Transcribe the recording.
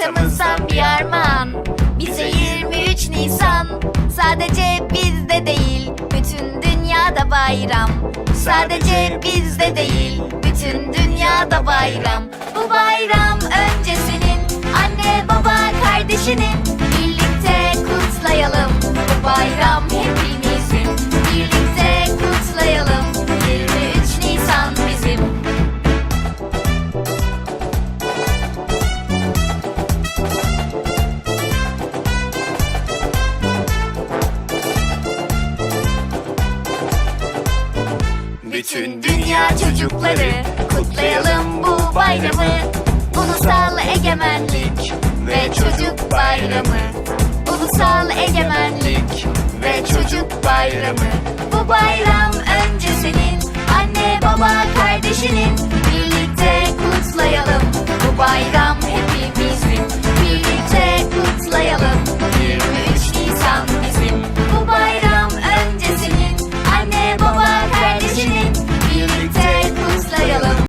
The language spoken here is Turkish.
atamıza bir armağan. Bize 23 Nisan. Sadece bizde değil Bütün dünyada bayram. Sadece bizde değil Bütün dünyada bayram. Bu bayram önce senin Anne baba kardeşinin Bütün dünya çocukları. Kutlayalım bu bayramı. Ulusal egemenlik ve çocuk bayramı. Ulusal egemenlik ve çocuk bayramı. Bu bayram önce senin anne baba kardeşinin